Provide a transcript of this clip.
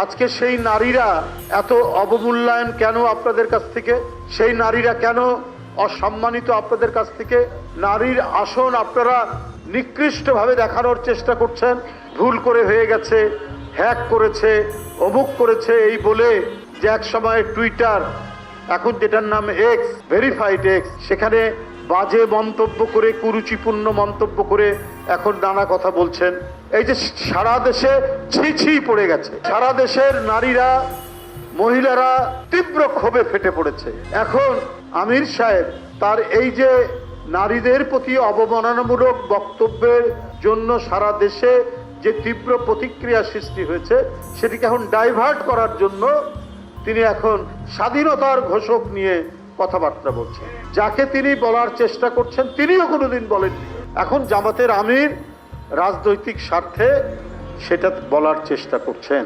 আজকে সেই নারীরা এত অবমূল্যায়ন কেন আপনাদের কাছ থেকে? সেই নারীরা কেন অসম্মানিত আপনাদের কাছ থেকে? নারীর আসন আপনারা নিকৃষ্টভাবে দেখানোর চেষ্টা করছেন, ভুল করে হয়ে গেছে, হ্যাক করেছে, অমুক করেছে, এই বলে যে এক সময় টুইটার, এখন যেটার নাম এক্স ভেরিফাইড এক্স সেখানে বাজে মন্তব্য করে, কুরুচিপূর্ণ মন্তব্য করে এখন নানা কথা বলছেন। এই যে সারা দেশে ছি ছি পড়ে গেছে। সারা দেশের নারীরা, মহিলারা তীব্র ক্ষোভে ফেটে পড়েছে। এখন আমির সাহেব তার এই যে নারীদের প্রতি অবমাননামূলক বক্তব্যের জন্য সারা দেশে যে তীব্র প্রতিক্রিয়া সৃষ্টি হয়েছে, সেটিকে এখন ডাইভার্ট করার জন্য তিনি এখন স্বাধীনতার ঘোষক নিয়ে কথাবার্তা বলছেন। যাকে তিনি বলার চেষ্টা করছেন, তিনিও কোনোদিন বলেননি। এখন জামাতের আমির রাজনৈতিক স্বার্থে সেটা বলার চেষ্টা করছেন।